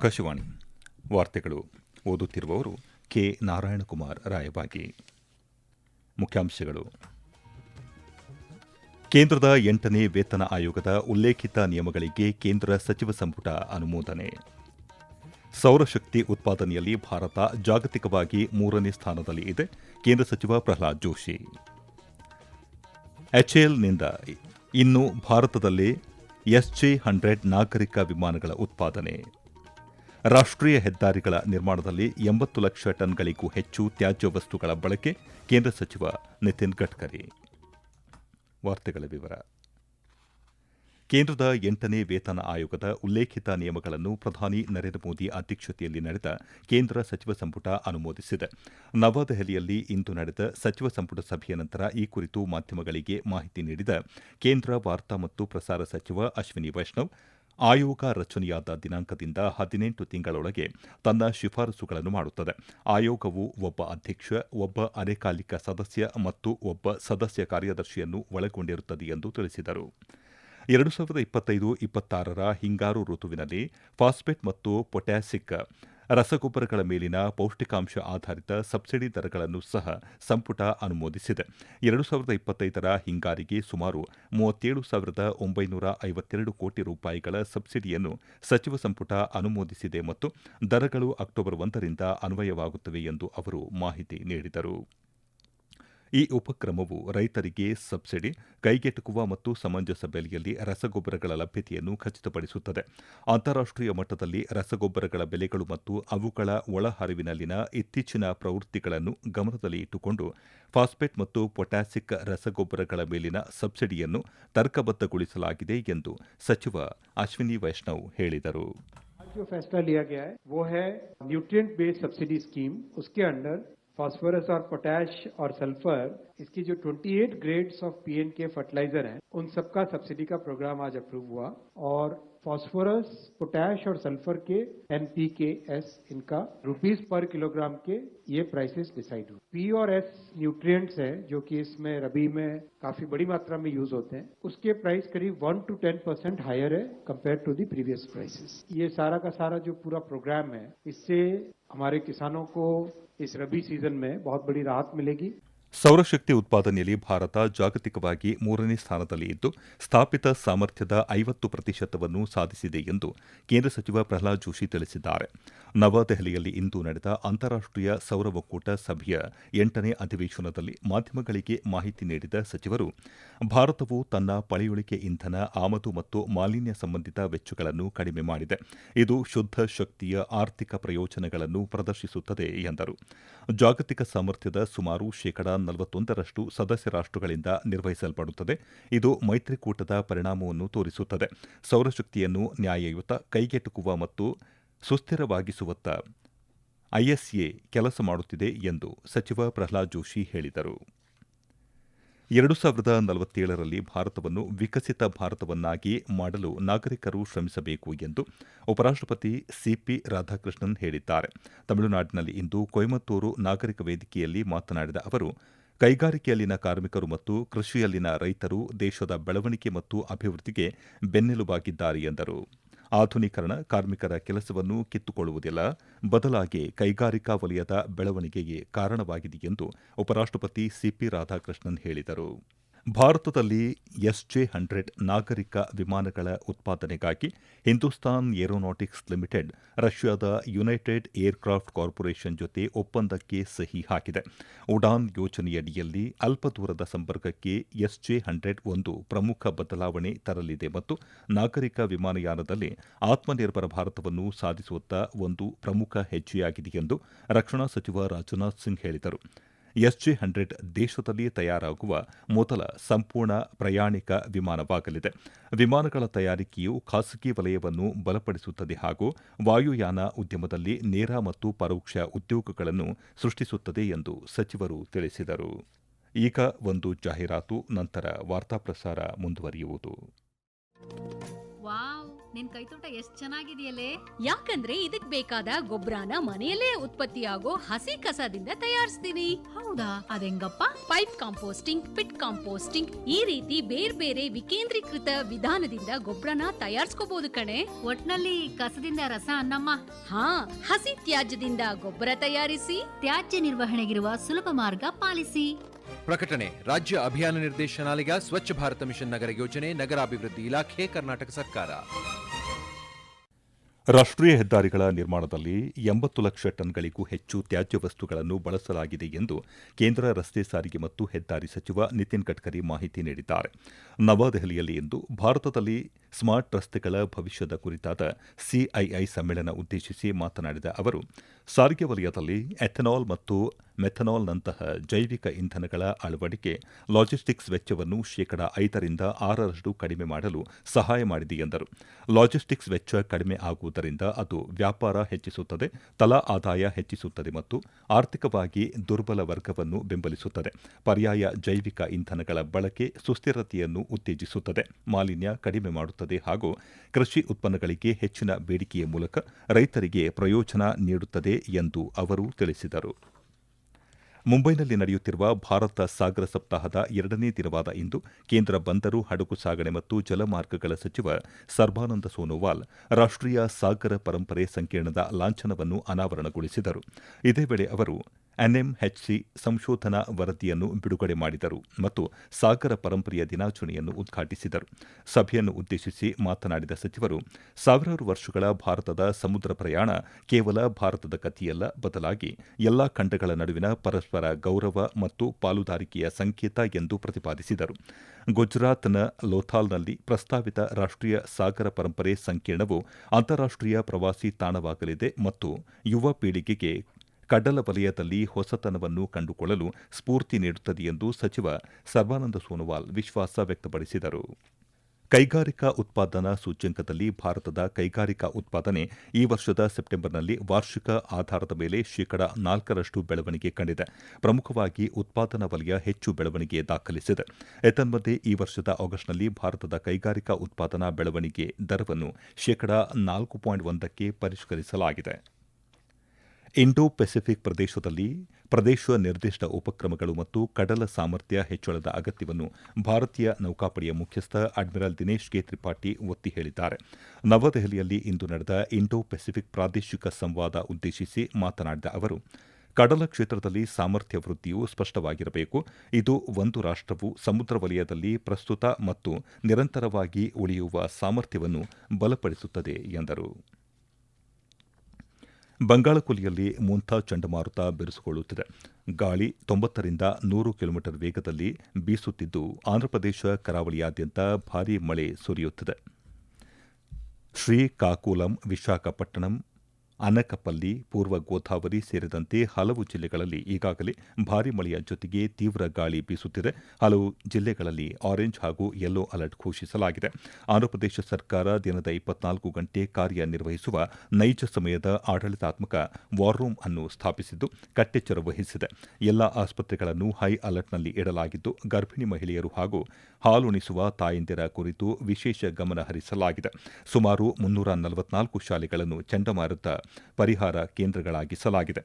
ಆಕಾಶವಾಣಿ ವಾರ್ತೆಗಳು ಓದುತ್ತಿರುವವರು ಕೆ ನಾರಾಯಣಕುಮಾರ್ ರಾಯಬಾಗಿ. ಮುಖ್ಯಾಂಶಗಳು. ಕೇಂದ್ರದ ಎಂಟನೇ ವೇತನ ಆಯೋಗದ ಉಲ್ಲೇಖಿತ ನಿಯಮಗಳಿಗೆ ಕೇಂದ್ರ ಸಚಿವ ಸಂಪುಟ ಅನುಮೋದನೆ. ಸೌರಶಕ್ತಿ ಉತ್ಪಾದನೆಯಲ್ಲಿ ಭಾರತ ಜಾಗತಿಕವಾಗಿ ಮೂರನೇ ಸ್ಥಾನದಲ್ಲಿ ಇದೆ, ಕೇಂದ್ರ ಸಚಿವ ಪ್ರಹ್ಲಾದ್ ಜೋಶಿ. ಎಚ್ಎಎಲ್ನಿಂದ ಇನ್ನು ಭಾರತದಲ್ಲಿ ಎಸ್ಜೆ ಹಂಡ್ರೆಡ್ ನಾಗರಿಕ ವಿಮಾನಗಳ ಉತ್ಪಾದನೆ. ರಾಷ್ಟೀಯ ಹೆದ್ದಾರಿಗಳ ನಿರ್ಮಾಣದಲ್ಲಿ ಎಂಬತ್ತು ಲಕ್ಷ ಟನ್ಗಳಿಗೂ ಹೆಚ್ಚು ತ್ಯಾಜ್ಯ ವಸ್ತುಗಳ ಬಳಕೆ ಕೇಂದ್ರ ಸಚಿವ ನಿತಿನ್ ಗಡ್ಕರಿ. ವಾರ್ತೆಗಳ ವಿವರ. ಕೇಂದ್ರದ ಎಂಟನೇ ವೇತನ ಆಯೋಗದ ಉಲ್ಲೇಖಿತ ನಿಯಮಗಳನ್ನು ಪ್ರಧಾನಿ ನರೇಂದ್ರ ಮೋದಿ ಅಧ್ಯಕ್ಷತೆಯಲ್ಲಿ ನಡೆದ ಕೇಂದ್ರ ಸಚಿವ ಸಂಪುಟ ಅನುಮೋದಿಸಿದೆ. ನವದೆಹಲಿಯಲ್ಲಿ ಇಂದು ನಡೆದ ಸಚಿವ ಸಂಪುಟ ಸಭೆಯ ನಂತರ ಈ ಕುರಿತು ಮಾಧ್ಯಮಗಳಿಗೆ ಮಾಹಿತಿ ನೀಡಿದ ಕೇಂದ್ರ ವಾರ್ತಾ ಮತ್ತು ಪ್ರಸಾರ ಸಚಿವ ಅಶ್ವಿನಿ ವೈಷ್ಣವ್ ಆಯೋಗ ರಚನೆಯಾದ ದಿನಾಂಕದಿಂದ ಹದಿನೆಂಟು ತಿಂಗಳೊಳಗೆ ತನ್ನ ಶಿಫಾರಸುಗಳನ್ನು ಮಾಡುತ್ತದೆ. ಆಯೋಗವು ಒಬ್ಬ ಅಧ್ಯಕ್ಷ, ಒಬ್ಬ ಅರೆಕಾಲಿಕ ಸದಸ್ಯ ಮತ್ತು ಒಬ್ಬ ಸದಸ್ಯ ಕಾರ್ಯದರ್ಶಿಯನ್ನು ಒಳಗೊಂಡಿರುತ್ತದೆ ಎಂದು ತಿಳಿಸಿದರು. ಎರಡು ಸಾವಿರದ ಇಪ್ಪತ್ತೈದು, ಇಪ್ಪತ್ತಾರರ ಹಿಂಗಾರು ಋತುವಿನಲ್ಲಿ ಫಾಸ್ಫೇಟ್ ಮತ್ತು ಪೊಟ್ಯಾಸಿಕ್ ರಸಗೊಬ್ಬರಗಳ ಮೇಲಿನ ಪೌಷ್ಟಿಕಾಂಶ ಆಧಾರಿತ ಸಬ್ಸಿಡಿ ದರಗಳನ್ನು ಸಹ ಸಂಪುಟ ಅನುಮೋದಿಸಿದೆ. ಎರಡು ಸಾವಿರದ ಇಪ್ಪತ್ತೈದರ ಹಿಂಗಾರಿಗೆ ಸುಮಾರು ಮೂವತ್ತೇಳು ಸಾವಿರದ ಒಂಬೈನೂರ ಐವತ್ತೆರಡು ಕೋಟಿ ರೂಪಾಯಿಗಳ ಸಬ್ಸಿಡಿಯನ್ನು ಸಚಿವ ಸಂಪುಟ ಅನುಮೋದಿಸಿದೆ ಮತ್ತು ದರಗಳು ಅಕ್ಟೋಬರ್ ಒಂದರಿಂದ ಅನ್ವಯವಾಗುತ್ತವೆ ಎಂದು ಅವರು ಮಾಹಿತಿ ನೀಡಿದರು. ಈ ಉಪಕ್ರಮವು ರೈತರಿಗೆ ಸಬ್ಸಿಡಿ ಕೈಗೆಟುಕುವ ಮತ್ತು ಸಮಂಜಸ ಬೆಲೆಯಲ್ಲಿ ರಸಗೊಬ್ಬರಗಳ ಲಭ್ಯತೆಯನ್ನು ಖಚಿತಪಡಿಸುತ್ತದೆ ಅಂತಾರಾಷ್ಟೀಯ ಮಟ್ಟದಲ್ಲಿ ರಸಗೊಬ್ಬರಗಳ ಬೆಲೆಗಳು ಮತ್ತು ಅವುಗಳ ಒಳಹರಿವಿನಲ್ಲಿನ ಇತ್ತೀಚಿನ ಪ್ರವೃತ್ತಿಗಳನ್ನು ಗಮನದಲ್ಲಿ ಇಟ್ಟುಕೊಂಡು ಫಾಸ್ಫೇಟ್ ಮತ್ತು ಪೊಟ್ಯಾಸಿಕ್ ರಸಗೊಬ್ಬರಗಳ ಮೇಲಿನ ಸಬ್ಸಿಡಿಯನ್ನು ತರ್ಕಬದ್ದಗೊಳಿಸಲಾಗಿದೆ ಎಂದು ಸಚಿವ ಅಶ್ವಿನಿ ವೈಷ್ಣವ್ ಹೇಳಿದರು जो फैसला लिया गया है वो है न्यूट्रिएंट बेस्ड सब्सिडी स्कीम उसके अंडर फास्फोरस और पोटैश और सल्फ़र इसकी जो 28 ग्रेड्स ऑफ़ पीएनके फर्टिलाइज़र हैं, उन सबका सब्सिडी का प्रोग्राम आज अप्रूव हुआ और फास्फोरस पोटैश और सल्फ़र के एन पी के एस इनका रुपीस पर किलोग्राम के ये प्राइसेस डिसाइड हुए। पी और एस न्यूट्रिएंट्स हैं, जो कि इसमें रबी में काफ़ी बड़ी मात्रा में यूज़ होते हैं, उसके प्राइस करीब one two ten percent higher है compare to the previous prices ये सारा का सारा जो पूरा प्रोग्राम है, इससे हमारे किसानों को इस रबी सीज़न में बहुत बड़ी राहत मिलेगी। ಸೌರಶಕ್ತಿ ಉತ್ಪಾದನೆಯಲ್ಲಿ ಭಾರತ ಜಾಗತಿಕವಾಗಿ ಮೂರನೇ ಸ್ಥಾನದಲ್ಲಿ ಇದ್ದು, ಸ್ಥಾಪಿತ ಸಾಮರ್ಥ್ಯದ ಐವತ್ತು ಪ್ರತಿಶತವನ್ನು ಸಾಧಿಸಿದೆ ಎಂದು ಕೇಂದ್ರ ಸಚಿವ ಪ್ರಹ್ಲಾದ್ ಜೋಶಿ ತಿಳಿಸಿದ್ದಾರೆ. ನವದೆಹಲಿಯಲ್ಲಿ ಇಂದು ನಡೆದ ಅಂತಾರಾಷ್ಟೀಯ ಸೌರ ಒಕ್ಕೂಟ ಸಭೆಯ ಎಂಟನೇ ಅಧಿವೇಶನದಲ್ಲಿ ಮಾಧ್ಯಮಗಳಿಗೆ ಮಾಹಿತಿ ನೀಡಿದ ಸಚಿವರು, ಭಾರತವು ತನ್ನ ಪಳೆಯುಳಿಕೆ ಇಂಧನ, ಆಮದು ಮತ್ತು ಮಾಲಿನ್ಯ ಸಂಬಂಧಿತ ವೆಚ್ಚಗಳನ್ನು ಕಡಿಮೆ ಮಾಡಿದೆ. ಇದು ಶುದ್ಧ ಶಕ್ತಿಯ ಆರ್ಥಿಕ ಪ್ರಯೋಜನಗಳನ್ನು ಪ್ರದರ್ಶಿಸುತ್ತದೆ ಎಂದರು. ಜಾಗತಿಕ ಸಾಮರ್ಥ್ಯದ ಸುಮಾರು ಶೇಕಡಾ ನಲವತ್ತೊಂದರಷ್ಟು ಸದಸ್ಯ ರಾಷ್ಟ್ರಗಳಿಂದ ನಿರ್ವಹಿಸಲ್ಪಡುತ್ತದೆ. ಇದು ಮೈತ್ರಿಕೂಟದ ಪರಿಣಾಮವನ್ನು ತೋರಿಸುತ್ತದೆ. ಸೌರಶಕ್ತಿಯನ್ನು ನ್ಯಾಯಯುತ, ಕೈಗೆಟುಕುವ ಮತ್ತು ಸುಸ್ಥಿರವಾಗಿಸುವತ್ತ ಐಎಸ್ಎ ಕೆಲಸ ಮಾಡುತ್ತಿದೆ ಎಂದು ಸಚಿವ ಪ್ರಹ್ಲಾದ್ ಜೋಶಿ ಹೇಳಿದರು. ಎರಡು ಸಾವಿರದ ನಲವತ್ತೇಳರಲ್ಲಿ ಭಾರತವನ್ನು ವಿಕಸಿತ ಭಾರತವನ್ನಾಗಿ ಮಾಡಲು ನಾಗರಿಕರು ಶ್ರಮಿಸಬೇಕು ಎಂದು ಉಪರಾಷ್ಟಪತಿ ಸಿಪಿ ರಾಧಾಕೃಷ್ಣನ್ ಹೇಳಿದ್ದಾರೆ. ತಮಿಳುನಾಡಿನಲ್ಲಿ ಇಂದು ಕೊಯಮತ್ತೂರು ನಾಗರಿಕ ವೇದಿಕೆಯಲ್ಲಿ ಮಾತನಾಡಿದ ಅವರು, ಕೈಗಾರಿಕೆಯಲ್ಲಿನ ಕಾರ್ಮಿಕರು ಮತ್ತು ಕೃಷಿಯಲ್ಲಿನ ರೈತರು ದೇಶದ ಬೆಳವಣಿಗೆ ಮತ್ತು ಅಭಿವೃದ್ಧಿಗೆ ಬೆನ್ನೆಲುಬಾಗಿದ್ದಾರೆ ಎಂದರು. ಆಧುನೀಕರಣ ಕಾರ್ಮಿಕರ ಕೆಲಸವನ್ನು ಕಿತ್ತುಕೊಳ್ಳುವುದಿಲ್ಲ ಬದಲಾಗಿ ಕೈಗಾರಿಕಾ ವಲಯದ ಬೆಳವಣಿಗೆಗೆ ಕಾರಣವಾಗಿದೆ ಎಂದು ಉಪರಾಷ್ಟಪತಿ ಸಿಪಿ ರಾಧಾಕೃಷ್ಣನ್ ಹೇಳಿದರು. ಭಾರತದಲ್ಲಿ ಎಸ್ಜೆ ಹಂಡ್ರೆಡ್ ನಾಗರಿಕ ವಿಮಾನಗಳ ಉತ್ಪಾದನೆಗಾಗಿ ಹಿಂದೂಸ್ತಾನ್ ಏರೋನಾಟಿಕ್ಸ್ ಲಿಮಿಟೆಡ್, ರಷ್ಯಾದ ಯುನೈಟೆಡ್ ಏರ್ಕ್ರಾಫ್ಟ್ ಕಾರ್ಪೊರೇಷನ್ ಜೊತೆ ಒಪ್ಪಂದಕ್ಕೆ ಸಹಿ ಹಾಕಿದೆ. ಉಡಾನ್ ಯೋಜನೆಯಡಿಯಲ್ಲಿ ಅಲ್ಪ ದೂರದ ಸಂಪರ್ಕಕ್ಕೆ ಎಸ್ಜೆ ಹಂಡ್ರೆಡ್ ಒಂದು ಪ್ರಮುಖ ಬದಲಾವಣೆ ತರಲಿದೆ ಮತ್ತು ನಾಗರಿಕ ವಿಮಾನಯಾನದಲ್ಲಿ ಆತ್ಮನಿರ್ಭರ ಭಾರತವನ್ನು ಸಾಧಿಸುವತ್ತ ಒಂದು ಪ್ರಮುಖ ಹೆಜ್ಜೆಯಾಗಿದೆ ಎಂದು ರಕ್ಷಣಾ ಸಚಿವ ರಾಜನಾಥ್ ಸಿಂಗ್ ಹೇಳಿದರು. ಎಸ್ಜೆ ಹಂಡ್ರೆಡ್ ದೇಶದಲ್ಲಿ ತಯಾರಾಗುವ ಮೊದಲ ಸಂಪೂರ್ಣ ಪ್ರಯಾಣಿಕ ವಿಮಾನವಾಗಲಿದೆ. ವಿಮಾನಗಳ ತಯಾರಿಕೆಯು ಖಾಸಗಿ ವಲಯವನ್ನು ಬಲಪಡಿಸುತ್ತದೆ ಹಾಗೂ ವಾಯುಯಾನ ಉದ್ಯಮದಲ್ಲಿ ನೇರ ಮತ್ತು ಪರೋಕ್ಷ ಉದ್ಯೋಗಗಳನ್ನು ಸೃಷ್ಟಿಸುತ್ತದೆ ಎಂದು ಸಚಿವರು ತಿಳಿಸಿದರು. ಈಗ ಒಂದು ಜಾಹೀರಾತು, ನಂತರ ವಾರ್ತಾ ಪ್ರಸಾರ ಮುಂದುವರಿಯುವುದು. ನಿನ್ ಕೈತೋಟ ಎಷ್ಟ್ ಚೆನ್ನಾಗಿದೆಯಲ್ಲೇ? ಯಾಕಂದ್ರೆ ಇದಕ್ ಬೇಕಾದ ಗೊಬ್ಬರನ ಮನೆಯಲ್ಲೇ ಉತ್ಪತ್ತಿಯಾಗೋ ಹಸಿ ಕಸದಿಂದ ತಯಾರಿಸ್ತೀನಿ. ಹೌದಾ? ಅದೆಂಗಪ್ಪ? ಪೈಪ್ ಕಾಂಪೋಸ್ಟಿಂಗ್ ಪಿಟ್ ಕಾಂಪೋಸ್ಟಿಂಗ್ ಈ ರೀತಿ ಬೇರೆ ಬೇರೆ ವಿಕೇಂದ್ರೀಕೃತ ವಿಧಾನದಿಂದ ಗೊಬ್ಬರನ ತಯಾರಿಸ್ಕೋಬಹುದು ಕಣೆ. ಒಟ್ನಲ್ಲಿ ಕಸದಿಂದ ರಸ ಅನ್ನಮ್ಮ. ಹಾ ಹಸಿ ತ್ಯಾಜ್ಯದಿಂದ ಗೊಬ್ಬರ ತಯಾರಿಸಿ. ತ್ಯಾಜ್ಯ ನಿರ್ವಹಣೆಗಿರುವ ಸುಲಭ ಮಾರ್ಗ ಪಾಲಿಸಿ. ಪ್ರಕಟಣೆ ರಾಜ್ಯ ಅಭಿಯಾನ ನಿರ್ದೇಶನಾಲಯ ಸ್ವಚ್ಛ ಭಾರತ ಮಿಷನ್ ನಗರ ಯೋಜನೆ ನಗರಾಭಿವೃದ್ಧಿ ಇಲಾಖೆ ಕರ್ನಾಟಕ ಸರ್ಕಾರ. ರಾಷ್ಟ್ರೀಯ ಹೆದ್ದಾರಿಗಳ ನಿರ್ಮಾಣದಲ್ಲಿ ಎಂಬತ್ತು ಲಕ್ಷ ಟನ್ಗಳಿಗೂ ಹೆಚ್ಚು ತ್ಯಾಜ್ಯ ವಸ್ತುಗಳನ್ನು ಬಳಸಲಾಗಿದೆ ಎಂದು ಕೇಂದ್ರ ರಸ್ತೆ ಸಾರಿಗೆ ಮತ್ತು ಹೆದ್ದಾರಿ ಸಚಿವ ನಿತಿನ್ ಗಡ್ಕರಿ ಮಾಹಿತಿ ನೀಡಿದ್ದಾರೆ. ನವದೆಹಲಿಯಲ್ಲಿ ಇಂದು ಭಾರತದಲ್ಲಿ ಸ್ಮಾರ್ಟ್ ರಸ್ತೆಗಳ ಭವಿಷ್ಯದ ಕುರಿತಾದ ಸಿಐಐ ಸಮ್ಮೇಳನ ಉದ್ದೇಶಿಸಿ ಮಾತನಾಡಿದ ಅವರು, ಸಾರಿಗೆ ವಲಯದಲ್ಲಿ ಎಥೆನಾಲ್ ಮತ್ತು ಮೆಥನಾಲ್ನಂತಹ ಜೈವಿಕ ಇಂಧನಗಳ ಅಳವಡಿಕೆ ಲಾಜಿಸ್ಟಿಕ್ಸ್ ವೆಚ್ಚವನ್ನು ಶೇಕಡ ಐದರಿಂದ ಆರರಷ್ಟು ಕಡಿಮೆ ಮಾಡಲು ಸಹಾಯ ಮಾಡಿದೆ ಎಂದರು. ಲಾಜಿಸ್ಟಿಕ್ಸ್ ವೆಚ್ಚ ಕಡಿಮೆ ಆಗುವುದರಿಂದ ಅದು ವ್ಯಾಪಾರ ಹೆಚ್ಚಿಸುತ್ತದೆ, ತಲಾ ಆದಾಯ ಹೆಚ್ಚಿಸುತ್ತದೆ ಮತ್ತು ಆರ್ಥಿಕವಾಗಿ ದುರ್ಬಲ ವರ್ಗವನ್ನು ಬೆಂಬಲಿಸುತ್ತದೆ. ಪರ್ಯಾಯ ಜೈವಿಕ ಇಂಧನಗಳ ಬಳಕೆ ಸುಸ್ಥಿರತೆಯನ್ನು ಉತ್ತೇಜಿಸುತ್ತದೆ. ಮಾಲಿನ್ಯ ಕಡಿಮೆ ಮಾಡುತ್ತದೆ ಹಾಗೂ ಕೃಷಿ ಉತ್ಪನ್ನಗಳಿಗೆ ಹೆಚ್ಚಿನ ಬೇಡಿಕೆಯ ಮೂಲಕ ರೈತರಿಗೆ ಪ್ರಯೋಜನ ನೀಡುತ್ತದೆ ಎಂದು ಅವರು ತಿಳಿಸಿದರು. ಮುಂಬೈನಲ್ಲಿ ನಡೆಯುತ್ತಿರುವ ಭಾರತ ಸಾಗರ ಸಪ್ತಾಹದ ಎರಡನೇ ದಿನವಾದ ಇಂದು ಕೇಂದ್ರ ಬಂದರು, ಹಡಗು ಸಾಗಣೆ ಮತ್ತು ಜಲಮಾರ್ಗಗಳ ಸಚಿವ ಸರ್ಬಾನಂದ ಸೋನೋವಾಲ್ ರಾಷ್ಟ್ರೀಯ ಸಾಗರ ಪರಂಪರೆ ಸಂಕೀರ್ಣದ ಲಾಂಛನವನ್ನು ಅನಾವರಣಗೊಳಿಸಿದರು. ಇದೇ ವೇಳೆ ಅವರು ಎನ್ಎಂಎಚ್ಸಿ ಸಂಶೋಧನಾ ವರದಿಯನ್ನು ಬಿಡುಗಡೆ ಮಾಡಿದರು ಮತ್ತು ಸಾಗರ ಪರಂಪರೆಯ ದಿನಾಚರಣೆಯನ್ನು ಉದ್ಘಾಟಿಸಿದರು. ಸಭೆಯನ್ನು ಉದ್ದೇಶಿಸಿ ಮಾತನಾಡಿದ ಸಚಿವರು, ಸಾವಿರಾರು ವರ್ಷಗಳ ಭಾರತದ ಸಮುದ್ರ ಪ್ರಯಾಣ ಕೇವಲ ಭಾರತದ ಕಥೆಯಲ್ಲ ಬದಲಾಗಿ ಎಲ್ಲಾ ಖಂಡಗಳ ನಡುವಿನ ಪರಸ್ಪರ ಗೌರವ ಮತ್ತು ಪಾಲುದಾರಿಕೆಯ ಸಂಕೇತ ಎಂದು ಪ್ರತಿಪಾದಿಸಿದರು. ಗುಜರಾತ್ನ ಲೋಥಾಲ್ನಲ್ಲಿ ಪ್ರಸ್ತಾವಿತ ರಾಷ್ಟ್ರೀಯ ಸಾಗರ ಪರಂಪರೆ ಸಂಕೀರ್ಣವು ಅಂತಾರಾಷ್ಟ್ರೀಯ ಪ್ರವಾಸಿ ತಾಣವಾಗಲಿದೆ ಮತ್ತು ಯುವ ಪೀಳಿಗೆಗೆ ಕಡಲ ವಲಯದಲ್ಲಿ ಹೊಸತನವನ್ನು ಕಂಡುಕೊಳ್ಳಲು ಸ್ಫೂರ್ತಿ ನೀಡುತ್ತದೆ ಎಂದು ಸಚಿವ ಸರ್ಬಾನಂದ ಸೋನೋವಾಲ್ ವಿಶ್ವಾಸ ವ್ಯಕ್ತಪಡಿಸಿದರು. ಕೈಗಾರಿಕಾ ಉತ್ಪಾದನಾ ಸೂಚ್ಯಂಕದಲ್ಲಿ ಭಾರತದ ಕೈಗಾರಿಕಾ ಉತ್ಪಾದನೆ ಈ ವರ್ಷದ ಸೆಪ್ಟೆಂಬರ್ನಲ್ಲಿ ವಾರ್ಷಿಕ ಆಧಾರದ ಮೇಲೆ ಶೇಕಡ ನಾಲ್ಕರಷ್ಟು ಬೆಳವಣಿಗೆ ಕಂಡಿದೆ. ಪ್ರಮುಖವಾಗಿ ಉತ್ಪಾದನಾ ವಲಯ ಹೆಚ್ಚು ಬೆಳವಣಿಗೆ ದಾಖಲಿಸಿದೆ. ಏತನ್ಮಧ್ಯೆ ಈ ವರ್ಷದ ಆಗಸ್ಟ್ನಲ್ಲಿ ಭಾರತದ ಕೈಗಾರಿಕಾ ಉತ್ಪಾದನಾ ಬೆಳವಣಿಗೆ ದರವನ್ನು ಶೇಕಡ ನಾಲ್ಕು ಪಾಯಿಂಟ್ ಒಂದಕ್ಕೆ ಪರಿಷ್ಕರಿಸಲಾಗಿದೆ. ಇಂಡೋ ಪೆಸಿಫಿಕ್ ಪ್ರದೇಶದಲ್ಲಿ ಪ್ರದೇಶ ನಿರ್ದಿಷ್ಟ ಉಪಕ್ರಮಗಳು ಮತ್ತು ಕಡಲ ಸಾಮರ್ಥ್ಯ ಹೆಚ್ಚಳದ ಅಗತ್ಯವನ್ನು ಭಾರತೀಯ ನೌಕಾಪಡೆಯ ಮುಖ್ಯಸ್ಥ ಅಡ್ಮಿರಲ್ ದಿನೇಶ್ ಕೆ ತ್ರಿಪಾಠಿ ಒತ್ತಿ ಹೇಳಿದ್ದಾರೆ. ನವದೆಹಲಿಯಲ್ಲಿ ಇಂದು ನಡೆದ ಇಂಡೋ ಪೆಸಿಫಿಕ್ ಪ್ರಾದೇಶಿಕ ಸಂವಾದ ಉದ್ದೇಶಿಸಿ ಮಾತನಾಡಿದ ಅವರು, ಕಡಲ ಕ್ಷೇತ್ರದಲ್ಲಿ ಸಾಮರ್ಥ್ಯ ವೃದ್ಧಿಯು ಸ್ಪಷ್ಟವಾಗಿರಬೇಕು. ಇದು ಒಂದು ರಾಷ್ಟ್ರವು ಸಮುದ್ರ ವಲಯದಲ್ಲಿ ಪ್ರಸ್ತುತ ಮತ್ತು ನಿರಂತರವಾಗಿ ಉಳಿಯುವ ಸಾಮರ್ಥ್ಯವನ್ನು ಬಲಪಡಿಸುತ್ತದೆ ಎಂದರು. ಬಂಗಾಳಕೊಲ್ಲಿಯಲ್ಲಿ ಮುಂಥಾ ಚಂಡಮಾರುತ ಬಿರುಸುಗೊಳ್ಳುತ್ತಿದೆ. ಗಾಳಿ ತೊಂಬತ್ತರಿಂದ ನೂರು ಕಿಲೋಮೀಟರ್ ವೇಗದಲ್ಲಿ ಬೀಸುತ್ತಿದ್ದು, ಆಂಧ್ರಪ್ರದೇಶ ಕರಾವಳಿಯಾದ್ಯಂತ ಭಾರೀ ಮಳೆ ಸುರಿಯುತ್ತಿದೆ. ಶ್ರೀಕಾಕುಲಂ, ವಿಶಾಖಪಟ್ಟಣಂ ಅನಕಪಲ್ಲಿ, ಪೂರ್ವ ಗೋದಾವರಿ ಸೇರಿದಂತೆ ಹಲವು ಜಿಲ್ಲೆಗಳಲ್ಲಿ ಈಗಾಗಲೇ ಭಾರೀ ಮಳೆಯ ಜೊತೆಗೆ ತೀವ್ರ ಗಾಳಿ ಬೀಸುತ್ತಿದೆ. ಹಲವು ಜಿಲ್ಲೆಗಳಲ್ಲಿ ಆರೆಂಜ್ ಹಾಗೂ ಯೆಲ್ಲೋ ಅಲರ್ಟ್ ಘೋಷಿಸಲಾಗಿದೆ. ಆಂಧ್ರಪ್ರದೇಶ ಸರ್ಕಾರ ದಿನದ ಇಪ್ಪತ್ನಾಲ್ಕು ಗಂಟೆ ಕಾರ್ಯನಿರ್ವಹಿಸುವ ನೈಜ ಸಮಯದ ಆಡಳಿತಾತ್ಮಕ ವಾರ್ ರೂಮ್ ಅನ್ನು ಸ್ಥಾಪಿಸಿದ್ದು, ಕಟ್ಟೆಚ್ಚರ ವಹಿಸಿದೆ. ಎಲ್ಲ ಆಸ್ಪತ್ರೆಗಳನ್ನು ಹೈ ಅಲರ್ಟ್ನಲ್ಲಿ ಇಡಲಾಗಿದ್ದು, ಗರ್ಭಿಣಿ ಮಹಿಳೆಯರು ಹಾಗೂ ಹಾಲುಣಿಸುವ ತಾಯಂದಿರ ಕುರಿತು ವಿಶೇಷ ಗಮನ ಹರಿಸಲಾಗಿದೆ ಸುಮಾರು ಮುನ್ನೂರ ನಲವತ್ನಾಲ್ಕು ಶಾಲೆಗಳನ್ನು ಚಂಡಮಾರುತ ಪರಿಹಾರ ಕೇಂದ್ರಗಳಾಗಿಸಲಾಗಿದೆ.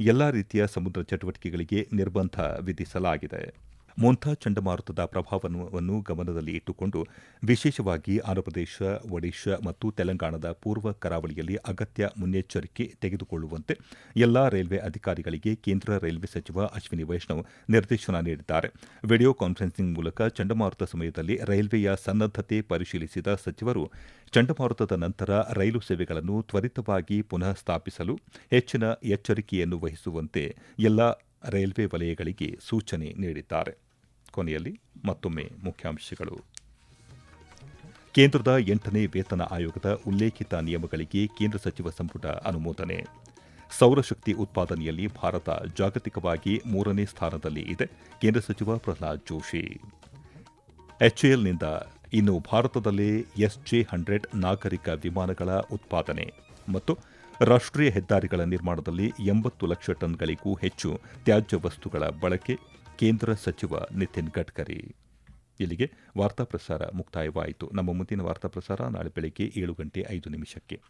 ಎಲ್ಲ ರೀತಿಯ ಸಮುದ್ರ ಚಟುವಟಿಕೆಗಳಿಗೆ ನಿರ್ಬಂಧ ವಿಧಿಸಲಾಗಿದೆ. ಮೊಂಥಾ ಚಂಡಮಾರುತದ ಪ್ರಭಾವವನ್ನು ಗಮನದಲ್ಲಿ ಇಟ್ಟುಕೊಂಡು ವಿಶೇಷವಾಗಿ ಆಂಧ್ರಪ್ರದೇಶ, ಒಡಿಶಾ ಮತ್ತು ತೆಲಂಗಾಣದ ಪೂರ್ವ ಕರಾವಳಿಯಲ್ಲಿ ಅಗತ್ಯ ಮುನ್ನೆಚ್ಚರಿಕೆ ತೆಗೆದುಕೊಳ್ಳುವಂತೆ ಎಲ್ಲಾ ರೈಲ್ವೆ ಅಧಿಕಾರಿಗಳಿಗೆ ಕೇಂದ್ರ ರೈಲ್ವೆ ಸಚಿವ ಅಶ್ವಿನಿ ವೈಷ್ಣವ್ ನಿರ್ದೇಶನ ನೀಡಿದ್ದಾರೆ. ವಿಡಿಯೋ ಕಾನ್ಫರೆನ್ಸಿಂಗ್ ಮೂಲಕ ಚಂಡಮಾರುತ ಸಮಯದಲ್ಲಿ ರೈಲ್ವೆಯ ಸನ್ನದ್ದತೆ ಪರಿಶೀಲಿಸಿದ ಸಚಿವರು, ಚಂಡಮಾರುತದ ನಂತರ ರೈಲು ಸೇವೆಗಳನ್ನು ತ್ವರಿತವಾಗಿ ಪುನಃ ಸ್ಥಾಪಿಸಲು ಹೆಚ್ಚಿನ ಎಚ್ಚರಿಕೆಯನ್ನು ವಹಿಸುವಂತೆ ಎಲ್ಲಾ ರೈಲ್ವೆ ವಲಯಗಳಿಗೆ ಸೂಚನೆ ನೀಡಿದ್ದಾರೆ. ಕೊನೆಯಲ್ಲಿ ಮತ್ತೊಮ್ಮೆ ಮುಖ್ಯಾಂಶಗಳು. ಕೇಂದ್ರದ ಎಂಟನೇ ವೇತನ ಆಯೋಗದ ಉಲ್ಲೇಖಿತ ನಿಯಮಗಳಿಗೆ ಕೇಂದ್ರ ಸಚಿವ ಸಂಪುಟ ಅನುಮೋದನೆ. ಸೌರಶಕ್ತಿ ಉತ್ಪಾದನೆಯಲ್ಲಿ ಭಾರತ ಜಾಗತಿಕವಾಗಿ ಮೂರನೇ ಸ್ಥಾನದಲ್ಲಿ ಇದೆ, ಕೇಂದ್ರ ಸಚಿವ ಪ್ರಹ್ಲಾದ್ ಜೋಶಿ. ಎಚ್ಎಎಲ್ನಿಂದ ಇನ್ನು ಭಾರತದಲ್ಲೇ ಎಸ್ಜೆ ಹಂಡ್ರೆಡ್ ನಾಗರಿಕ ವಿಮಾನಗಳ ಉತ್ಪಾದನೆ ಮತ್ತು ರಾಷ್ಟ್ರೀಯ ಹೆದ್ದಾರಿಗಳ ನಿರ್ಮಾಣದಲ್ಲಿ ಎಂಬತ್ತು ಲಕ್ಷ ಟನ್ಗಳಿಗೂ ಹೆಚ್ಚು ತ್ಯಾಜ್ಯ ವಸ್ತುಗಳ ಬಳಕೆ ಕೇಂದ್ರ ಸಚಿವ ನಿತಿನ್ ಗಡ್ಕರಿ. ಇಲ್ಲಿಗೆ ವಾರ್ತಾ ಪ್ರಸಾರ ಮುಕ್ತಾಯವಾಯಿತು. ನಮ್ಮ ಮುಂದಿನ ವಾರ್ತಾ ಪ್ರಸಾರ ನಾಳೆ ಬೆಳಗ್ಗೆ ಏಳು ಗಂಟೆ ಐದು ನಿಮಿಷಕ್ಕೆ.